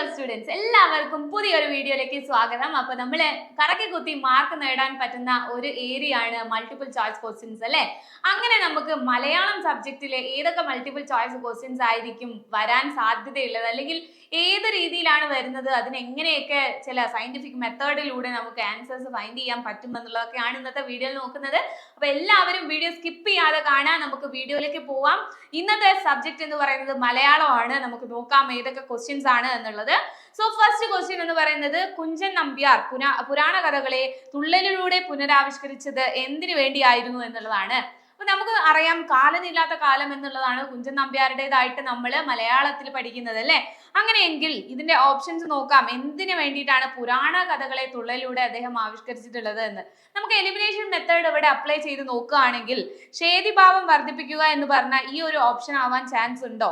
Dear students എല്ലാവർക്കും പുതിയൊരു വീഡിയോയിലേക്ക് സ്വാഗതം. അപ്പൊ നമ്മൾ കറക്കി കുത്തി മാർക്ക് നേടാൻ പറ്റുന്ന ഒരു ഏരിയ ആണ് മൾട്ടിപ്പിൾ ചോയ്സ് ക്വസ്റ്റ്യൻസ് അല്ലെ? അങ്ങനെ നമുക്ക് മലയാളം സബ്ജക്റ്റിലെ ഏതൊക്കെ മൾട്ടിപ്പിൾ ചോയ്സ് ക്വസ്റ്റ്യൻസ് ആയിരിക്കും വരാൻ സാധ്യതയുള്ളത്? അല്ലെങ്കിൽ ഏത് രീതിയിലാണ് വരുന്നത്? അതിനെങ്ങനെയൊക്കെ ചില സയന്റിഫിക് മെത്തേഡിലൂടെ നമുക്ക് ആൻസേഴ്സ് ഫൈൻഡ് ചെയ്യാൻ പറ്റുമെന്നുള്ളതൊക്കെയാണ് ഇന്നത്തെ വീഡിയോയിൽ നോക്കുന്നത്. അപ്പൊ എല്ലാവരും വീഡിയോ സ്കിപ്പ് ചെയ്യാതെ കാണാൻ നമുക്ക് വീഡിയോയിലേക്ക് പോവാം. ഇന്നത്തെ സബ്ജക്ട് എന്ന് പറയുന്നത് മലയാളമാണ്. നമുക്ക് നോക്കാം ഏതൊക്കെ ക്വസ്റ്റ്യൻസ് ആണ് എന്നുള്ളത്. സോ ഫസ്റ്റ് ക്വസ്റ്റ്യൻ എന്ന് പറയുന്നത് കുഞ്ചൻ നമ്പ്യാർ പുരാ പുരാണ കഥകളെ തുള്ളലിലൂടെ പുനരാവിഷ്കരിച്ചത് എന്തിനു വേണ്ടിയായിരുന്നു എന്നുള്ളതാണ്. അപ്പൊ നമുക്ക് അറിയാം കാലനില്ലാത്ത കാലം എന്നുള്ളതാണ് കുഞ്ചൻ നമ്പ്യാരുടേതായിട്ട് നമ്മൾ മലയാളത്തിൽ പഠിക്കുന്നത് അല്ലെ? അങ്ങനെയെങ്കിൽ ഇതിന്റെ ഓപ്ഷൻസ് നോക്കാം. എന്തിനു വേണ്ടിയിട്ടാണ് പുരാണ കഥകളെ തുള്ളലിലൂടെ അദ്ദേഹം ആവിഷ്കരിച്ചിട്ടുള്ളത് എന്ന്. നമുക്ക് എലിമിനേഷൻ മെത്തേഡ് ഇവിടെ അപ്ലൈ ചെയ്ത് നോക്കുകയാണെങ്കിൽ ഷേതിഭാവം വർദ്ധിപ്പിക്കുക എന്ന് പറഞ്ഞാൽ ഈ ഒരു ഓപ്ഷൻ ആവാൻ ചാൻസ് ഉണ്ടോ?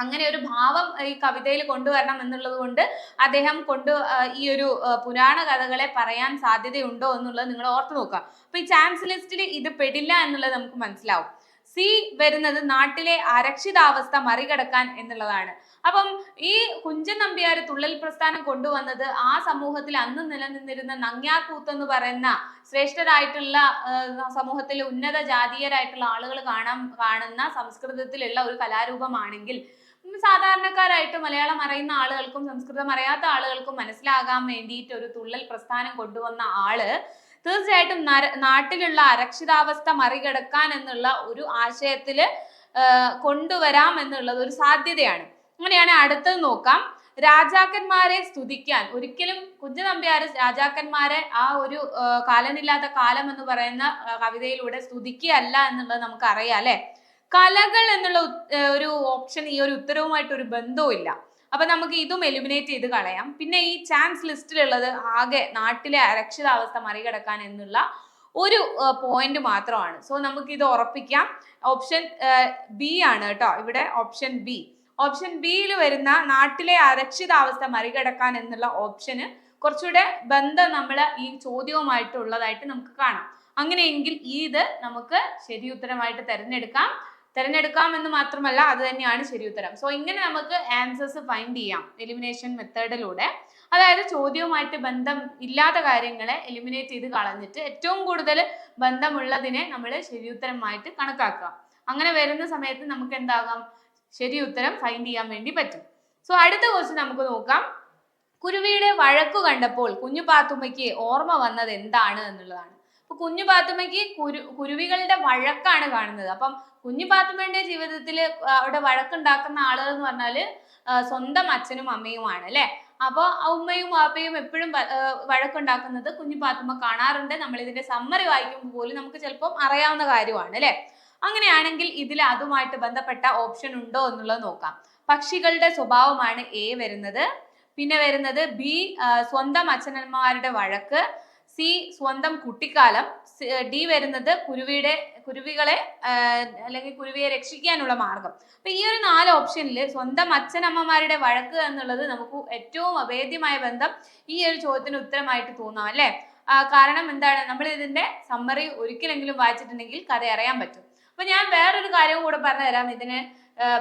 അങ്ങനെ ഒരു ഭാവം ഈ കവിതയിൽ കൊണ്ടുവരണം എന്നുള്ളത് കൊണ്ട് അദ്ദേഹം കൊണ്ട് ഈ ഒരു പുരാണ കഥകളെ പറയാൻ സാധ്യതയുണ്ടോ എന്നുള്ളത് നിങ്ങൾ ഓർത്തു നോക്കുക. അപ്പൊ ഈ ചാൻസ് ലിസ്റ്റിൽ ഇത് പെടില്ല എന്നുള്ളത് നമുക്ക് മനസ്സിലാവും. സി വരുന്നത് നാട്ടിലെ അരക്ഷിതാവസ്ഥ മറികടക്കാൻ എന്നുള്ളതാണ്. അപ്പം ഈ കുഞ്ചൻ നമ്പ്യാർ തുള്ളൽ പ്രസ്ഥാനം കൊണ്ടുവന്നത് ആ സമൂഹത്തിൽ അന്ന് നിലനിന്നിരുന്ന നങ്ങ്യാക്കൂത്ത് എന്ന് പറയുന്ന ശ്രേഷ്ഠരായിട്ടുള്ള സമൂഹത്തിൽ ഉന്നത ജാതീയരായിട്ടുള്ള ആളുകൾ കാണാൻ കാണുന്ന സംസ്കൃതത്തിലുള്ള ഒരു കലാരൂപമാണെങ്കിൽ സാധാരണക്കാരായിട്ട് മലയാളം അറിയുന്ന ആളുകൾക്കും സംസ്കൃതം അറിയാത്ത ആളുകൾക്കും മനസ്സിലാകാൻ വേണ്ടിയിട്ട് ഒരു തുള്ളൽ പ്രസ്ഥാനം കൊണ്ടുവന്ന ആൾ തീർച്ചയായിട്ടും നാട്ടിലുള്ള അരക്ഷിതാവസ്ഥ മറികടക്കാൻ എന്നുള്ള ഒരു ആശയത്തിൽ കൊണ്ടുവരാം എന്നുള്ളത് ഒരു സാധ്യതയാണ്. അങ്ങനെയാണ് അടുത്തത് നോക്കാം. രാജാക്കന്മാരെ സ്തുതിക്കാൻ. ഒരിക്കലും കുഞ്ചനമ്പ്യാര് രാജാക്കന്മാരെ ആ ഒരു കാലനില്ലാത്ത കാലം എന്ന് പറയുന്ന കവിതയിലൂടെ സ്തുതിക്കുകയല്ല എന്നുള്ളത് നമുക്ക് അറിയാം അല്ലെ? കലകൾ എന്നുള്ള ഒരു ഓപ്ഷൻ ഈ ഒരു ഉത്തരവുമായിട്ട് ഒരു ബന്ധവും ഇല്ല. അപ്പൊ നമുക്ക് ഇതും എലിമിനേറ്റ് ചെയ്ത് കളയാം. പിന്നെ ഈ ചാൻസ് ലിസ്റ്റിലുള്ളത് ആകെ നാട്ടിലെ അരക്ഷിതാവസ്ഥ മറികടക്കാൻ എന്നുള്ള ഒരു പോയിന്റ് മാത്രമാണ്. സോ നമുക്ക് ഇത് ഉറപ്പിക്കാം. ഓപ്ഷൻ ബി ആണ് കേട്ടോ. ഇവിടെ ഓപ്ഷൻ ബി ഓപ്ഷൻ ബിയിൽ വരുന്ന നാട്ടിലെ അരക്ഷിതാവസ്ഥ മറികടക്കാൻ എന്നുള്ള ഓപ്ഷന് കുറച്ചുകൂടെ ബന്ധം നമ്മൾ ഈ ചോദ്യവുമായിട്ടുള്ളതായിട്ട് നമുക്ക് കാണാം. അങ്ങനെയെങ്കിൽ ഇത് നമുക്ക് ശരി ഉത്തരമായിട്ട് തിരഞ്ഞെടുക്കാം. തിരഞ്ഞെടുക്കാം എന്ന് മാത്രമല്ല അത് തന്നെയാണ് ശരി ഉത്തരം. സോ ഇങ്ങനെ നമുക്ക് ആൻസേഴ്സ് ഫൈൻഡ് ചെയ്യാം എലിമിനേഷൻ മെത്തേഡിലൂടെ അതായത് ചോദ്യവുമായിട്ട് ബന്ധം ഇല്ലാത്ത കാര്യങ്ങളെ എലിമിനേറ്റ് ചെയ്ത് കളഞ്ഞിട്ട് ഏറ്റവും കൂടുതൽ ബന്ധമുള്ളതിനെ നമ്മൾ ശരിയുത്തരമായിട്ട് കണക്കാക്കുക. അങ്ങനെ വരുന്ന സമയത്ത് നമുക്ക് എന്താകാം? ശരി ഉത്തരം ഫൈൻഡ് ചെയ്യാൻ വേണ്ടി പറ്റും. സോ അടുത്ത ക്വസ്റ്റ്യൻ നമുക്ക് നോക്കാം. കുരുവിയുടെ വഴക്കു കണ്ടപ്പോൾ കുഞ്ഞു പാത്തുമ്മയ്ക്ക് ഓർമ്മ വന്നത് എന്താണ് എന്നുള്ളതാണ്. അപ്പൊ കുഞ്ഞു പാത്തുമ്മയ്ക്ക് കുരു കുരുവികളുടെ വഴക്കാണ് കാണുന്നത്. അപ്പം കുഞ്ഞു പാത്തുമ്മയുടെ ജീവിതത്തിൽ അവിടെ വഴക്കുണ്ടാക്കുന്ന ആളുകൾ എന്ന് പറഞ്ഞാൽ സ്വന്തം അച്ഛനും അമ്മയുമാണ് അല്ലെ? അപ്പോൾ ഉമ്മയും വാപ്പയും എപ്പോഴും വഴക്കുണ്ടാക്കുന്നത് കുഞ്ഞു പാത്തുമ്മ കാണാറുണ്ട്. നമ്മൾ ഇതിന്റെ സമ്മറി വായിക്കുമ്പോൾ പോലും നമുക്ക് ചിലപ്പം അറിയാവുന്ന കാര്യമാണ് അല്ലെ? അങ്ങനെയാണെങ്കിൽ ഇതിൽ അതുമായിട്ട് ബന്ധപ്പെട്ട ഓപ്ഷൻ ഉണ്ടോ എന്നുള്ളത് നോക്കാം. പക്ഷികളുടെ സ്വഭാവമാണ് എ വരുന്നത്. പിന്നെ വരുന്നത് ബി സ്വന്തം അച്ഛനമ്മമാരുടെ വഴക്ക്. സി സ്വന്തം കുട്ടിക്കാലം ഡി വരുന്നത് കുരുവിയുടെ കുരുവികളെ അല്ലെങ്കിൽ കുരുവിയെ രക്ഷിക്കാനുള്ള മാർഗം. അപ്പൊ ഈ ഒരു നാല് ഓപ്ഷനിൽ സ്വന്തം അച്ഛനമ്മമാരുടെ വഴക്ക് എന്നുള്ളത് നമുക്ക് ഏറ്റവും അഭേദ്യമായ ബന്ധം ഈ ഒരു ചോദ്യത്തിന് ഉത്തരമായിട്ട് തോന്നാം അല്ലെ? കാരണം എന്താണ്? നമ്മൾ ഇതിന്റെ സമ്മറി ഒരിക്കലെങ്കിലും വായിച്ചിട്ടുണ്ടെങ്കിൽ കഥ അറിയാൻ പറ്റും. അപ്പൊ ഞാൻ വേറൊരു കാര്യവും കൂടെ പറഞ്ഞു തരാം ഇതിനെ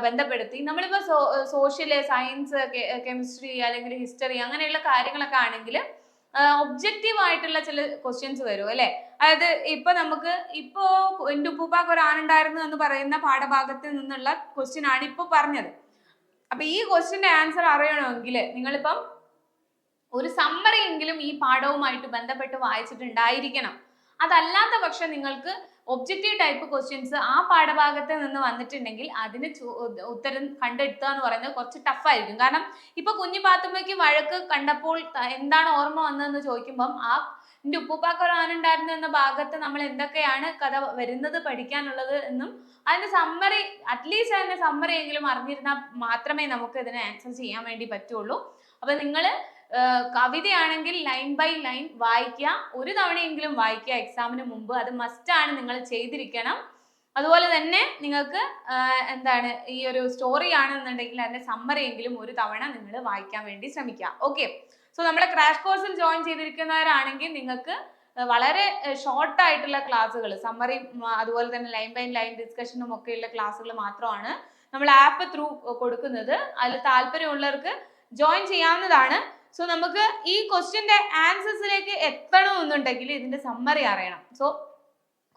ബന്ധപ്പെടുത്തി. നമ്മളിപ്പോ സോഷ്യൽ സയൻസ് കെമിസ്ട്രി അല്ലെങ്കിൽ ഹിസ്റ്ററി അങ്ങനെയുള്ള കാര്യങ്ങളൊക്കെ ആണെങ്കിൽ ഒബ്ജക്റ്റീവ് ആയിട്ടുള്ള ചില ക്വസ്റ്റ്യൻസ് വരും അല്ലെ? അതായത് ഇപ്പൊ നമുക്ക് ഇപ്പോ എന്റെ ഉപ്പൂപ്പാക്ക് ഒരു ആണുണ്ടായിരുന്നു എന്ന് പറയുന്ന പാഠഭാഗത്തിൽ നിന്നുള്ള ക്വസ്റ്റ്യൻ ആണ് ഇപ്പൊ പറഞ്ഞത്. അപ്പൊ ഈ ക്വസ്റ്റ്യന്റെ ആൻസർ അറിയണമെങ്കിൽ നിങ്ങളിപ്പം ഒരു സമ്മറി എങ്കിലും ഈ പാഠവുമായിട്ട് ബന്ധപ്പെട്ട് വായിച്ചിട്ടുണ്ടായിരിക്കണം. അതല്ലാത്ത പക്ഷം നിങ്ങൾക്ക് ഒബ്ജക്റ്റീവ് ടൈപ്പ് ക്വസ്റ്റ്യൻസ് ആ പാഠഭാഗത്ത് നിന്ന് വന്നിട്ടുണ്ടെങ്കിൽ അതിന് ഉത്തരം കണ്ടെത്തുക എന്ന് പറയുന്നത് കുറച്ച് ടഫായിരിക്കും കാരണം ഇപ്പൊ കുഞ്ഞു പാത്തുമ്മയ്ക്ക് വഴക്ക് കണ്ടപ്പോൾ എന്താണ് ഓർമ്മ വന്നതെന്ന് ചോദിക്കുമ്പം ആ എന്റെ ഉപ്പൂപ്പാക്ക ഒരു ആനുണ്ടായിരുന്നു എന്ന ഭാഗത്ത് നമ്മൾ എന്തൊക്കെയാണ് കഥ വരുന്നത് പഠിക്കാനുള്ളത് എന്നും അതിന്റെ സമ്മറി അറ്റ്ലീസ്റ്റ് അതിന്റെ സമ്മറി എങ്കിലും അറിഞ്ഞിരുന്നാൽ മാത്രമേ നമുക്ക് ഇതിനെ ആൻസർ ചെയ്യാൻ വേണ്ടി പറ്റുള്ളൂ. അപ്പൊ നിങ്ങൾ കവിതയാണെങ്കിൽ ലൈൻ ബൈ ലൈൻ വായിക്കുക. ഒരു തവണയെങ്കിലും വായിക്കുക എക്സാമിന് മുമ്പ്. അത് മസ്റ്റ് ആണ്. നിങ്ങൾ ചെയ്തിരിക്കണം. അതുപോലെ തന്നെ നിങ്ങൾക്ക് എന്താണ് ഈ ഒരു സ്റ്റോറി ആണെന്നുണ്ടെങ്കിൽ അതിന്റെ സമ്മറിയെങ്കിലും ഒരു തവണ നിങ്ങൾ വായിക്കാൻ വേണ്ടി ശ്രമിക്കുക. ഓക്കെ സോ നമ്മുടെ ക്രാഷ് കോഴ്സിൽ ജോയിൻ ചെയ്തിരിക്കുന്നവരാണെങ്കിൽ നിങ്ങൾക്ക് വളരെ ഷോർട്ട് ആയിട്ടുള്ള ക്ലാസ്സുകൾ സമ്മറി അതുപോലെ തന്നെ ലൈൻ ബൈ ലൈൻ ഡിസ്കഷനും ഒക്കെയുള്ള ക്ലാസ്സുകൾ മാത്രമാണ് നമ്മൾ ആപ്പ് ത്രൂ കൊടുക്കുന്നത്. അതിൽ താല്പര്യമുള്ളവർക്ക് ജോയിൻ ചെയ്യാവുന്നതാണ്. സോ നമുക്ക് ഈ ക്വസ്റ്റ്യന്റെ ആൻസേഴ്സിലേക്ക് എത്തണമെന്നുണ്ടെങ്കിൽ ഇതിന്റെ സമ്മറി അറിയണം. സോ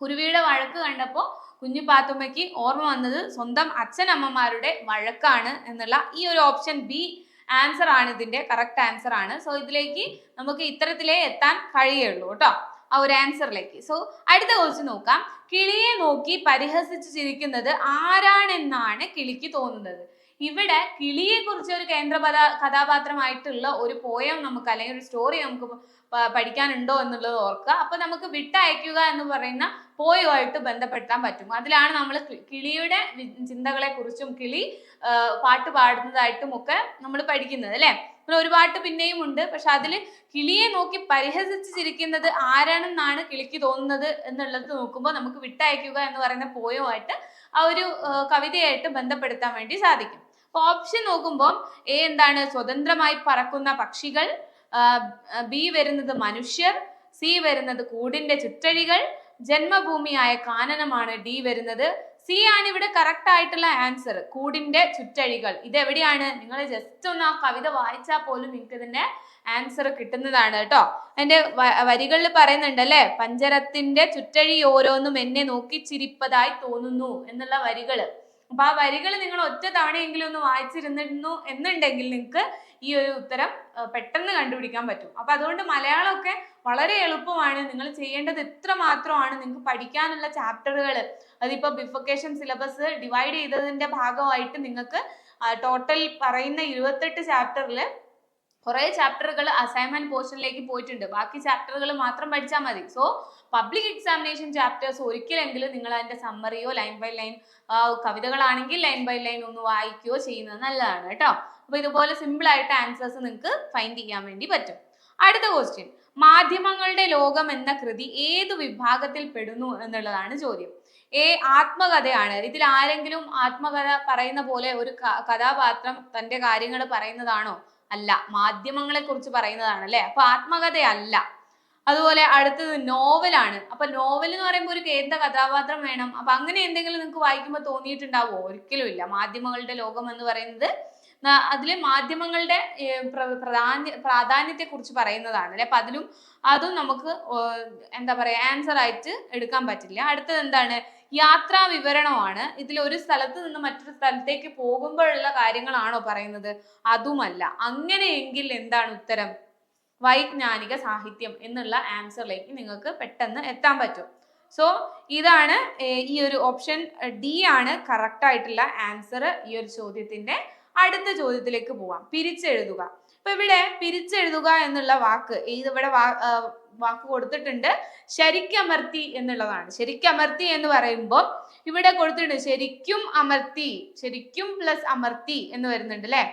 കുരുവിയുടെ വഴക്ക് കണ്ടപ്പോൾ കുഞ്ഞു പാത്തുമ്മയ്ക്ക് ഓർമ്മ വന്നത് സ്വന്തം അച്ഛനമ്മമാരുടെ വഴക്കാണ് എന്നുള്ള ഈ ഒരു ഓപ്ഷൻ ബി ആൻസർ ആണ് ഇതിന്റെ കറക്റ്റ് ആൻസർ ആണ്. സോ ഇതിലേക്ക് നമുക്ക് ഇത്തരത്തിലേ എത്താൻ കഴിയുള്ളൂ കേട്ടോ ആ ഒരു ആൻസറിലേക്ക് സോ അടുത്ത ക്വസ്റ്റ്യൻ നോക്കാം. കിളിയെ നോക്കി പരിഹസിച്ച് ചിരിക്കുന്നത് ആരാണെന്നാണ് കിളിക്ക് തോന്നുന്നത്? ഇവിടെ കിളിയെ കുറിച്ച് ഒരു കേന്ദ്ര കഥാപാത്രമായിട്ടുള്ള ഒരു പോയം നമുക്ക് അല്ലെങ്കിൽ ഒരു സ്റ്റോറി നമുക്ക് പഠിക്കാനുണ്ടോ എന്നുള്ളത് ഓർക്കുക. അപ്പൊ നമുക്ക് വിട്ടയക്കുക എന്ന് പറയുന്ന പോയുമായിട്ട് ബന്ധപ്പെടുത്താൻ പറ്റും. അതിലാണ് നമ്മൾ കിളിയുടെ ചിന്തകളെ കുറിച്ചും കിളി പാട്ട് പാടുന്നതായിട്ടും ഒക്കെ നമ്മൾ പഠിക്കുന്നത് അല്ലെ? ഒരു പാട്ട് പിന്നെയും ഉണ്ട്. പക്ഷെ അതിൽ കിളിയെ നോക്കി പരിഹസിച്ച് ചിരിക്കുന്നത് ആരാണെന്നാണ് കിളിക്ക് തോന്നുന്നത് എന്നുള്ളത് നോക്കുമ്പോൾ നമുക്ക് വിട്ടയക്കുക എന്ന് പറയുന്ന പോയമായിട്ട് ആ ഒരു കവിതയായിട്ട് ബന്ധപ്പെടുത്താൻ വേണ്ടി സാധിക്കും. ഓപ്ഷൻ നോക്കുമ്പോൾ എ എന്താണ്? സ്വതന്ത്രമായി പറക്കുന്ന പക്ഷികൾ ബി വരുന്നത് മനുഷ്യർ സി വരുന്നത് കൂടിന്റെ ചുറ്റഴികൾ ജന്മഭൂമിയായ കാനനമാണ് ഡി വരുന്നത്. സി ആണ് ഇവിടെ കറക്റ്റ് ആയിട്ടുള്ള ആൻസർ കൂടിന്റെ ചുറ്റഴികൾ. ഇത് എവിടെയാണ്? നിങ്ങൾ ജസ്റ്റ് ഒന്ന് ആ കവിത വായിച്ചാൽ പോലും നിങ്ങൾക്ക് ഇതിന്റെ ആൻസർ കിട്ടുന്നതാണ് കേട്ടോ. അതിന്റെ വരികളിൽ പറയുന്നുണ്ട് അല്ലെ? പഞ്ചരത്തിന്റെ ചുറ്റഴി ഓരോന്നും എന്നെ നോക്കി ചിരിപ്പതായി തോന്നുന്നു എന്നുള്ള വരികൾ. അപ്പൊ ആ വരികൾ നിങ്ങൾ ഒറ്റ തവണയെങ്കിലും ഒന്ന് വായിച്ചിരുന്നു എന്നുണ്ടെങ്കിൽ നിങ്ങൾക്ക് ഈ ഒരു ഉത്തരം പെട്ടെന്ന് കണ്ടുപിടിക്കാൻ പറ്റും. അപ്പൊ അതുകൊണ്ട് മലയാളമൊക്കെ വളരെ എളുപ്പമാണ്. നിങ്ങൾ ചെയ്യേണ്ടത് ഇത്ര മാത്രമാണ്. നിങ്ങൾക്ക് പഠിക്കാനുള്ള ചാപ്റ്ററുകൾ അതിപ്പോ ബിഫൊക്കേഷൻ സിലബസ് ഡിവൈഡ് ചെയ്തതിന്റെ ഭാഗമായിട്ട് നിങ്ങൾക്ക് ടോട്ടൽ പറയുന്ന ഇരുപത്തെട്ട് ചാപ്റ്ററിൽ കുറേ ചാപ്റ്ററുകൾ അസൈൻമെന്റ് പോർഷനിലേക്ക് പോയിട്ടുണ്ട്. ബാക്കി ചാപ്റ്ററുകൾ മാത്രം പഠിച്ചാൽ മതി. സോ പബ്ലിക് എക്സാമിനേഷൻ ചാപ്റ്റേഴ്സ് ഒരിക്കലെങ്കിലും നിങ്ങൾ അതിന്റെ സമ്മറിയോ ലൈൻ ബൈ ലൈൻ കവിതകളാണെങ്കിൽ ലൈൻ ബൈ ലൈൻ ഒന്ന് വായിക്കുകയോ ചെയ്യുന്നത് നല്ലതാണ് കേട്ടോ. അപ്പൊ ഇതുപോലെ സിമ്പിൾ ആയിട്ട് ആൻസേഴ്സ് നിങ്ങൾക്ക് ഫൈൻഡ് ചെയ്യാൻ വേണ്ടി പറ്റും. അടുത്ത ക്വസ്റ്റ്യൻ മാധ്യമങ്ങളുടെ ലോകം എന്ന കൃതി ഏത് വിഭാഗത്തിൽ പെടുന്നു എന്നുള്ളതാണ് ചോദ്യം. ഏ ആത്മകഥയാണ്. ഇതിൽ ആരെങ്കിലും ആത്മകഥ പറയുന്ന പോലെ ഒരു കഥാപാത്രം തന്റെ കാര്യങ്ങൾ പറയുന്നതാണോ? അല്ല. മാധ്യമങ്ങളെ കുറിച്ച് പറയുന്നതാണ് അല്ലെ അപ്പൊ ആത്മകഥയല്ല. അതുപോലെ അടുത്തത് നോവലാണ്. അപ്പൊ നോവൽ എന്ന് പറയുമ്പോൾ ഒരു കേന്ദ്ര കഥാപാത്രം വേണം. അപ്പൊ അങ്ങനെ എന്തെങ്കിലും നിങ്ങൾക്ക് വായിക്കുമ്പോൾ തോന്നിയിട്ടുണ്ടാവോ? ഒരിക്കലും ഇല്ല. മാധ്യമങ്ങളുടെ ലോകം എന്ന് പറയുന്നത് അതിൽ മാധ്യമങ്ങളുടെ പ്രാധാന്യ പ്രാധാന്യത്തെ കുറിച്ച് പറയുന്നതാണ് അല്ലെ? അപ്പൊ അതിലും അതും നമുക്ക് എന്താ പറയാ ആൻസർ ആയിട്ട് എടുക്കാൻ പറ്റില്ല. അടുത്തത് എന്താണ്? യാത്രാ വിവരണമാണ്. ഇതിൽ ഒരു സ്ഥലത്ത് നിന്ന് മറ്റൊരു സ്ഥലത്തേക്ക് പോകുമ്പോഴുള്ള കാര്യങ്ങളാണോ പറയുന്നത്? അതുമല്ല. അങ്ങനെയെങ്കിൽ എന്താണ് ഉത്തരം? വൈജ്ഞാനിക സാഹിത്യം എന്നുള്ള ആൻസറിലേക്ക് നിങ്ങൾക്ക് പെട്ടെന്ന് എത്താൻ പറ്റും. സോ ഇതാണ് ഈ ഒരു ഓപ്ഷൻ ഡി ആണ് കറക്റ്റ് ആയിട്ടുള്ള ആൻസർ ഈ ഒരു ചോദ്യത്തിന്റെ അടുത്ത ചോദ്യത്തിലേക്ക് പോവാം. പിരിച്ചെഴുതുക. ഇപ്പൊ ഇവിടെ പിരിച്ചെഴുതുക എന്നുള്ള വാക്ക് ഇത് ഇവിടെ വാക്ക് കൊടുത്തിട്ടുണ്ട് ശരിക്കമർത്തി എന്നുള്ളതാണ്. ശരിക്കമർത്തി എന്ന് പറയുമ്പോൾ ഇവിടെ കൊടുത്തിട്ടുണ്ട് ശരിക്കും അമർത്തി ശരിക്കും പ്ലസ് അമർത്തി എന്ന് വരുന്നുണ്ട് അല്ലെ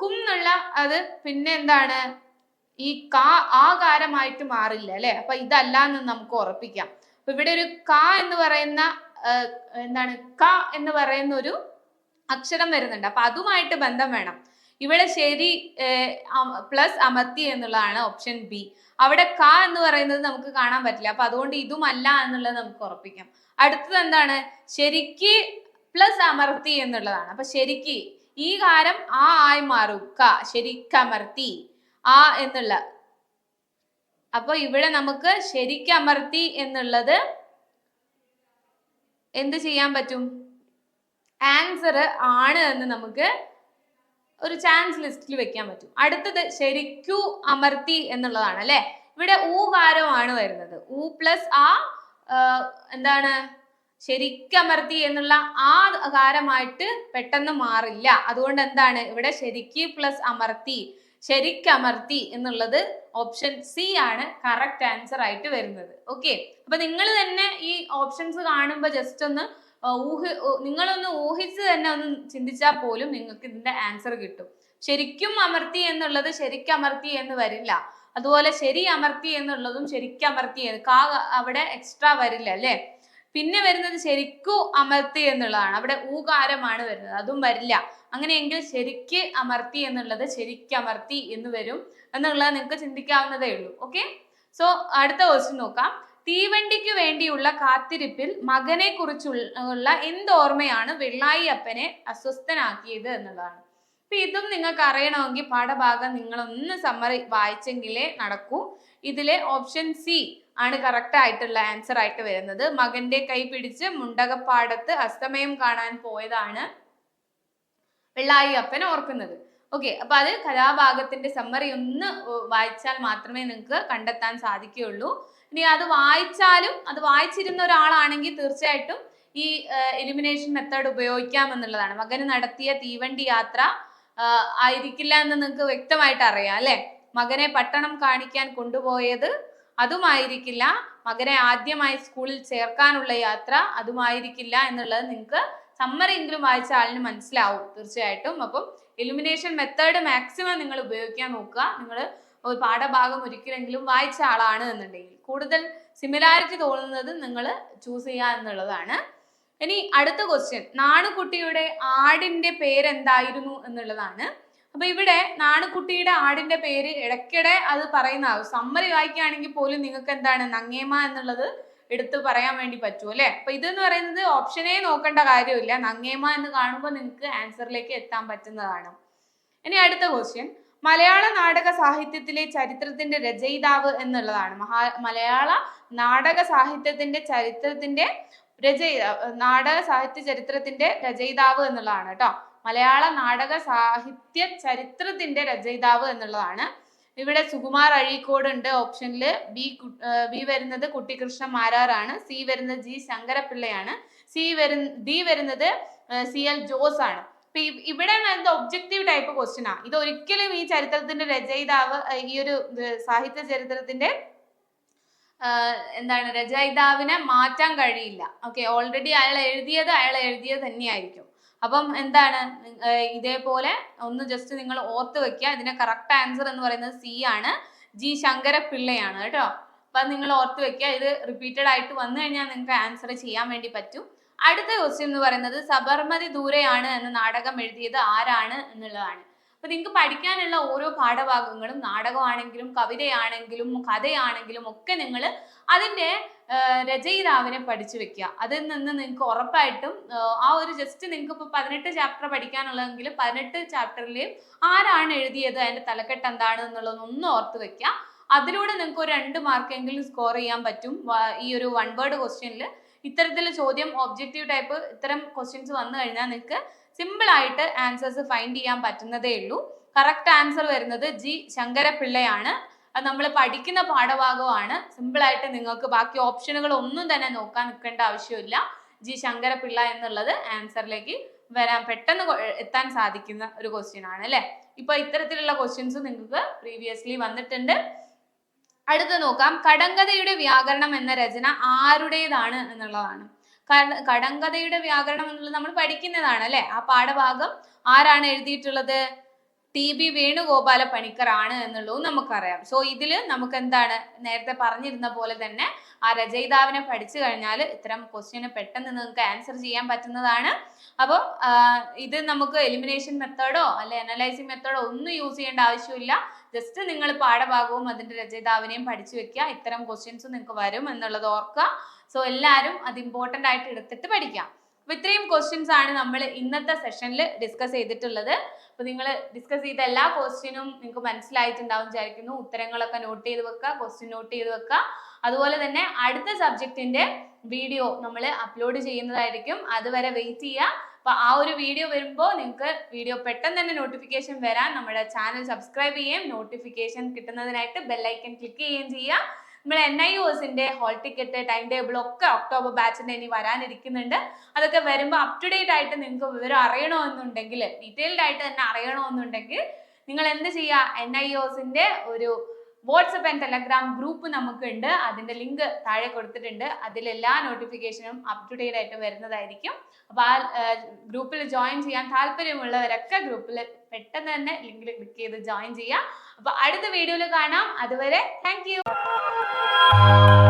കും എന്നുള്ള അത് പിന്നെ എന്താണ്? ഈ കാ ആകാരമായിട്ട് മാറില്ല അല്ലെ? അപ്പൊ ഇതല്ല എന്ന് നമുക്ക് ഉറപ്പിക്കാം. അപ്പൊ ഇവിടെ ഒരു കാ എന്ന് പറയുന്ന എന്താണ്? ക എന്ന് പറയുന്ന ഒരു അക്ഷരം വരുന്നുണ്ട്. അപ്പൊ അതുമായിട്ട് ബന്ധം വേണം. ഇവിടെ ശരി പ്ലസ് അമർത്തി എന്നുള്ളതാണ് ഓപ്ഷൻ ബി അവിടെ ക എന്ന് പറയുന്നത് നമുക്ക് കാണാൻ പറ്റില്ല. അപ്പൊ അതുകൊണ്ട് ഇതുമല്ല എന്നുള്ളത് നമുക്ക് ഉറപ്പിക്കാം. അടുത്തത് എന്താണ്? ശരിക്ക് പ്ലസ് അമർത്തി എന്നുള്ളതാണ്. അപ്പൊ ശരിക്ക് ഈ കാരം ആ ആയി മാറും. ക ശരിക്കമർത്തി ആ എന്നുള്ള. അപ്പൊ ഇവിടെ നമുക്ക് ശരിക്കമർത്തി എന്നുള്ളത് എന്ത് ചെയ്യാൻ പറ്റും? ആൻസർ ആണ് എന്ന് നമുക്ക് ഒരു ചാൻസ് ലിസ്റ്റിൽ വെക്കാൻ പറ്റും. അടുത്തത് ശരിക്കു അമർത്തി എന്നുള്ളതാണ് അല്ലെ? ഇവിടെ ഊ കാരമാണ് വരുന്നത്. ഊ പ്ലസ് ആ, എന്താണ്? ശരിക്കമർത്തി എന്നുള്ള ആ കാരമായിട്ട് പെട്ടെന്ന് മാറില്ല. അതുകൊണ്ട് എന്താണ്? ഇവിടെ ശരിക്ക് പ്ലസ് അമർത്തി. ശരിക്കമർത്തി എന്നുള്ളത് ഓപ്ഷൻ സി ആണ് കറക്റ്റ് ആൻസർ ആയിട്ട് വരുന്നത്. ഓക്കെ അപ്പൊ നിങ്ങൾ തന്നെ ഈ ഓപ്ഷൻസ് കാണുമ്പോൾ ജസ്റ്റ് ഒന്ന് ഊഹ നിങ്ങളൊന്ന് ഊഹിച്ച് തന്നെ ഒന്ന് ചിന്തിച്ചാൽ പോലും നിങ്ങൾക്ക് ഇതിന്റെ ആൻസർ കിട്ടും. ശരിക്കും അമർത്തി എന്നുള്ളത് ശരിക്കമർത്തി എന്ന് വരില്ല. അതുപോലെ ശരി അമർത്തി എന്നുള്ളതും ശരിക്കമർത്തി കാ അവിടെ എക്സ്ട്രാ വരില്ല അല്ലേ? പിന്നെ വരുന്നത് ശരിക്കു അമർത്തി എന്നുള്ളതാണ്. അവിടെ ഊകാരമാണ് വരുന്നത്. അതും വരില്ല. അങ്ങനെയെങ്കിൽ ശരിക്ക് അമർത്തി എന്നുള്ളത് ശരിക്ക് അമർത്തി എന്ന് വരും എന്നുള്ളത് നിങ്ങൾക്ക് ചിന്തിക്കാവുന്നതേ ഉള്ളൂ. ഓക്കെ സോ അടുത്ത ക്വസ്റ്റ്യൻ നോക്കാം. തീവണ്ടിക്ക് വേണ്ടിയുള്ള കാത്തിരിപ്പിൽ മകനെ കുറിച്ചുള്ള എന്ത് ഓർമ്മയാണ് വെള്ളായി അപ്പനെ അസ്വസ്ഥനാക്കിയത് എന്നുള്ളതാണ്. അപ്പൊ ഇതും നിങ്ങൾക്ക് അറിയണമെങ്കിൽ പാഠഭാഗം നിങ്ങളൊന്ന് സമ്മറി വായിച്ചെങ്കിലേ നടക്കൂ. ഇതിലെ ഓപ്ഷൻ സി ആണ് കറക്റ്റ് ആയിട്ടുള്ള ആൻസർ ആയിട്ട് വരുന്നത്. മകന്റെ കൈ പിടിച്ച് മുണ്ടകപ്പാടത്ത് അസ്തമയം കാണാൻ പോയതാണ് വെള്ളായി അപ്പൻ ഓർക്കുന്നത്. ഓക്കെ അപ്പൊ അത് കഥാഭാഗത്തിന്റെ സമ്മറി ഒന്ന് വായിച്ചാൽ മാത്രമേ നിങ്ങൾക്ക് കണ്ടെത്താൻ സാധിക്കുകയുള്ളൂ. ഇനി അത് വായിച്ചാലും അത് വായിച്ചിരുന്ന ഒരാളാണെങ്കിൽ തീർച്ചയായിട്ടും ഈ എലിമിനേഷൻ മെത്തേഡ് ഉപയോഗിക്കാം എന്നുള്ളതാണ്. മകന് നടത്തിയ തീവണ്ടി യാത്ര ആയിരിക്കില്ല എന്ന് നിങ്ങൾക്ക് വ്യക്തമായിട്ട് അറിയാം അല്ലെ? മകനെ പട്ടണം കാണിക്കാൻ കൊണ്ടുപോയത് അതുമായിരിക്കില്ല. മകനെ ആദ്യമായി സ്കൂളിൽ ചേർക്കാനുള്ള യാത്ര അതുമായിരിക്കില്ല എന്നുള്ളത് നിങ്ങൾക്ക് സമ്മറി എങ്കിലും വായിച്ച ആളിന് മനസ്സിലാവും തീർച്ചയായിട്ടും. അപ്പം എലിമിനേഷൻ മെത്തേഡ് മാക്സിമം നിങ്ങൾ ഉപയോഗിക്കാൻ നോക്കുക. നിങ്ങൾ ഒരു പാഠഭാഗം ഒരിക്കലെങ്കിലും വായിച്ച ആളാണ് എന്നുണ്ടെങ്കിൽ. കൂടുതൽ സിമിലാരിറ്റി തോന്നുന്നത് നിങ്ങൾ ചൂസ് ചെയ്യുക എന്നുള്ളതാണ്. ഇനി അടുത്ത ക്വസ്റ്റ്യൻ നാണുകുട്ടിയുടെ ആടിന്റെ പേരെന്തായിരുന്നു എന്നുള്ളതാണ്. അപ്പൊ ഇവിടെ നാണുക്കുട്ടിയുടെ ആടിന്റെ പേര് ഇടയ്ക്കിടെ അത് പറയുന്നതാവും. സമ്മറി വായിക്കുകയാണെങ്കിൽ പോലും നിങ്ങൾക്ക് എന്താണ് നങ്ങേമ എന്നുള്ളത് എടുത്ത് പറയാൻ വേണ്ടി പറ്റുമോ അല്ലെ? അപ്പൊ ഇതെന്ന് പറയുന്നത് ഓപ്ഷനേ നോക്കേണ്ട കാര്യമില്ല. നങ്ങേമ എന്ന് കാണുമ്പോൾ നിങ്ങൾക്ക് ആൻസറിലേക്ക് എത്താൻ പറ്റുന്നതാണ്. ഇനി അടുത്ത ക്വസ്റ്റ്യൻ മലയാള നാടക സാഹിത്യത്തിലെ ചരിത്രത്തിന്റെ രചയിതാവ് എന്നുള്ളതാണ്. മഹാ മലയാള നാടക സാഹിത്യത്തിന്റെ ചരിത്രത്തിന്റെ രചയിതാവ് നാടക സാഹിത്യ ചരിത്രത്തിന്റെ രചയിതാവ് എന്നുള്ളതാണ് കേട്ടോ. മലയാള നാടക സാഹിത്യ ചരിത്രത്തിന്റെ രചയിതാവ് എന്നുള്ളതാണ്. ഇവിടെ സുകുമാർ അഴീക്കോട് ഉണ്ട് ഓപ്ഷനിൽ ബി ബി വരുന്നത് കുട്ടികൃഷ്ണ മാരാറാണ്. സി വരുന്നത് ജി ശങ്കരപിള്ളയാണ് സി വരുന്ന ഡി വരുന്നത് സി എൽ ജോസ് ആണ് അപ്പൊ ഇവിടെ വരുന്നത് ഒബ്ജക്റ്റീവ് ടൈപ്പ് ക്വസ്റ്റ്യൻ ആണ് ഇത് ഒരിക്കലും ഈ ചരിത്രത്തിന്റെ രചയിതാവ് ഈ ഒരു സാഹിത്യ ചരിത്രത്തിന്റെ എന്താണ് രചയിതാവിനെ മാറ്റാൻ കഴിയില്ല. ഓക്കെ ഓൾറെഡി അയാൾ എഴുതിയത് അയാൾ എഴുതിയത് തന്നെയായിരിക്കും. അപ്പം എന്താണ്? ഇതേപോലെ ഒന്ന് ജസ്റ്റ് നിങ്ങൾ ഓർത്ത് വെക്കുക. ഇതിന്റെ കറക്റ്റ് ആൻസർ എന്ന് പറയുന്നത് സി ആണ്. ജി ശങ്കരപിള്ളയാണ് കേട്ടോ. അപ്പൊ നിങ്ങൾ ഓർത്ത് വെക്കുക. ഇത് റിപ്പീറ്റഡ് ആയിട്ട് വന്നു കഴിഞ്ഞാൽ നിങ്ങൾക്ക് ആൻസർ ചെയ്യാൻ വേണ്ടി പറ്റും. അടുത്ത ക്വസ്റ്റ്യൻ എന്ന് പറയുന്നത് സബർമതി ദൂരെയാണ് എന്ന നാടകം എഴുതിയത് ആരാണ് എന്നുള്ളതാണ്. അപ്പൊ നിങ്ങൾക്ക് പഠിക്കാനുള്ള ഓരോ പാഠഭാഗങ്ങളും നാടകമാണെങ്കിലും കവിതയാണെങ്കിലും കഥയാണെങ്കിലും ഒക്കെ നിങ്ങൾ അതിന്റെ ആഹ് രചയിതാവിനെ പഠിച്ചു വെക്കുക. അതിൽ നിന്ന് നിങ്ങൾക്ക് ഉറപ്പായിട്ടും ആ ഒരു ജസ്റ്റ് നിങ്ങൾക്ക് ഇപ്പോൾ പതിനെട്ട് ചാപ്റ്റർ പഠിക്കാനുള്ളതെങ്കിൽ പതിനെട്ട് ചാപ്റ്ററിലെയും ആരാണ് എഴുതിയത് അതിന്റെ തലക്കെട്ട് എന്താണ് എന്നുള്ളത് ഒന്ന് ഓർത്ത് വെക്കുക. അതിലൂടെ നിങ്ങൾക്ക് ഒരു രണ്ട് മാർക്കെങ്കിലും സ്കോർ ചെയ്യാൻ പറ്റും. ഈ ഒരു വൺ വേർഡ് ക്വസ്റ്റ്യനിൽ ഇത്തരത്തിൽ ചോദ്യം ഒബ്ജക്റ്റീവ് ടൈപ്പ് ഇത്തരം ക്വസ്റ്റ്യൻസ് വന്നു കഴിഞ്ഞാൽ നിങ്ങൾക്ക് സിമ്പിൾ ആയിട്ട് ആൻസേഴ്സ് ഫൈൻഡ് ചെയ്യാൻ പറ്റുന്നതേ ഉള്ളൂ. കറക്റ്റ് ആൻസർ വരുന്നത് ജി ശങ്കരപിള്ളയാണ് അത് നമ്മൾ പഠിക്കുന്ന പാഠഭാഗമാണ്. സിമ്പിൾ ആയിട്ട് നിങ്ങൾക്ക് ബാക്കി ഓപ്ഷനുകൾ ഒന്നും തന്നെ നോക്കാൻ നിൽക്കേണ്ട ആവശ്യമില്ല. ജി ശങ്കരപിള്ള എന്നുള്ളത് ആൻസറിലേക്ക് വരാൻ പെട്ടെന്ന് എത്താൻ സാധിക്കുന്ന ഒരു ക്വസ്റ്റ്യൻ ആണ് അല്ലെ? ഇപ്പൊ ഇത്തരത്തിലുള്ള ക്വസ്റ്റ്യൻസ് നിങ്ങൾക്ക് പ്രീവിയസ്ലി വന്നിട്ടുണ്ട്. അടുത്ത് നോക്കാം. കടങ്കഥയുടെ വ്യാകരണം എന്ന രചന ആരുടേതാണ് എന്നുള്ളതാണ്. കടങ്കഥയുടെ വ്യാകരണം എന്നുള്ളത് നമ്മൾ പഠിക്കുന്നതാണ് അല്ലെ? ആ പാഠഭാഗം ആരാണ് എഴുതിയിട്ടുള്ളത്? ടി ബി വേണുഗോപാല പണിക്കർ ആണ് എന്നുള്ളതും നമുക്കറിയാം. സോ ഇതിൽ നമുക്ക് എന്താണ് നേരത്തെ പറഞ്ഞിരുന്ന പോലെ തന്നെ ആ രചയിതാവിനെ പഠിച്ചു കഴിഞ്ഞാൽ ഇത്തരം ക്വസ്റ്റ്യന് പെട്ടെന്ന് നിങ്ങൾക്ക് ആൻസർ ചെയ്യാൻ പറ്റുന്നതാണ്. അപ്പോൾ ഇത് നമുക്ക് എലിമിനേഷൻ മെത്തേഡോ അല്ലെ അനലൈസിങ് മെത്തേഡോ ഒന്നും യൂസ് ചെയ്യേണ്ട ആവശ്യമില്ല. ജസ്റ്റ് നിങ്ങൾ പാഠഭാഗവും അതിന്റെ രചയിതാവിനെയും പഠിച്ചു വെക്കുക. ഇത്തരം ക്വസ്റ്റ്യൻസ് നിങ്ങൾക്ക് വരും എന്നുള്ളത് ഓർക്കുക. സോ എല്ലാവരും അത് ഇമ്പോർട്ടന്റ് ആയിട്ട് എടുത്തിട്ട് പഠിക്കാം. അപ്പൊ ഇത്രയും ക്വസ്റ്റ്യൻസ് ആണ് നമ്മൾ ഇന്നത്തെ സെഷനിൽ ഡിസ്കസ് ചെയ്തിട്ടുള്ളത്. അപ്പൊ നിങ്ങൾ ഡിസ്കസ് ചെയ്ത എല്ലാ ക്വസ്റ്റ്യനും നിങ്ങൾക്ക് മനസ്സിലായിട്ടുണ്ടാവും വിചാരിക്കുന്നു. ഉത്തരങ്ങളൊക്കെ നോട്ട് ചെയ്ത് വെക്കുക ക്വസ്റ്റ്യൻ നോട്ട് ചെയ്ത് വെക്കുക. അതുപോലെ തന്നെ അടുത്ത സബ്ജക്റ്റിന്റെ വീഡിയോ നമ്മൾ അപ്ലോഡ് ചെയ്യുന്നതായിരിക്കും. അതുവരെ വെയിറ്റ് ചെയ്യുക. അപ്പൊ ആ ഒരു വീഡിയോ വരുമ്പോൾ നിങ്ങൾക്ക് വീഡിയോ പെട്ടെന്ന് തന്നെ നോട്ടിഫിക്കേഷൻ വരാൻ നമ്മുടെ ചാനൽ സബ്സ്ക്രൈബ് ചെയ്യുകയും നോട്ടിഫിക്കേഷൻ കിട്ടുന്നതിനായിട്ട് ബെല്ലൈക്കൻ ക്ലിക്ക് ചെയ്യുകയും ചെയ്യുക. നമ്മൾ എൻ ഐ ഒസിന്റെ ഹോൾ ടിക്കറ്റ് ടൈം ടേബിൾ ഒക്കെ ഒക്ടോബർ ബാച്ചിന്റെ ഇനി വരാനിരിക്കുന്നുണ്ട്. അതൊക്കെ വരുമ്പോൾ അപ് ടു ഡേറ്റ് ആയിട്ട് നിങ്ങൾക്ക് വിവരം അറിയണമെന്നുണ്ടെങ്കിൽ ഡീറ്റെയിൽഡ് ആയിട്ട് തന്നെ അറിയണമെന്നുണ്ടെങ്കിൽ നിങ്ങൾ എന്ത് ചെയ്യുക? എൻ ഐ ഒസിന്റെ ഒരു വാട്സപ്പ് ആൻഡ് ടെലഗ്രാം ഗ്രൂപ്പ് നമുക്കുണ്ട്. അതിന്റെ ലിങ്ക് താഴെ കൊടുത്തിട്ടുണ്ട്. അതിലെല്ലാ നോട്ടിഫിക്കേഷനും അപ് ടു ഡേറ്റ് ആയിട്ട് വരുന്നതായിരിക്കും. അപ്പോൾ ആ ഗ്രൂപ്പിൽ ജോയിൻ ചെയ്യാൻ താല്പര്യമുള്ളവരൊക്കെ ഗ്രൂപ്പിൽ പെട്ടെന്ന് തന്നെ ലിങ്കിൽ ക്ലിക്ക് ചെയ്ത് ജോയിൻ ചെയ്യാം അപ്പോൾ അടുത്ത വീഡിയോയിൽ കാണാം. അതുവരെ താങ്ക് Música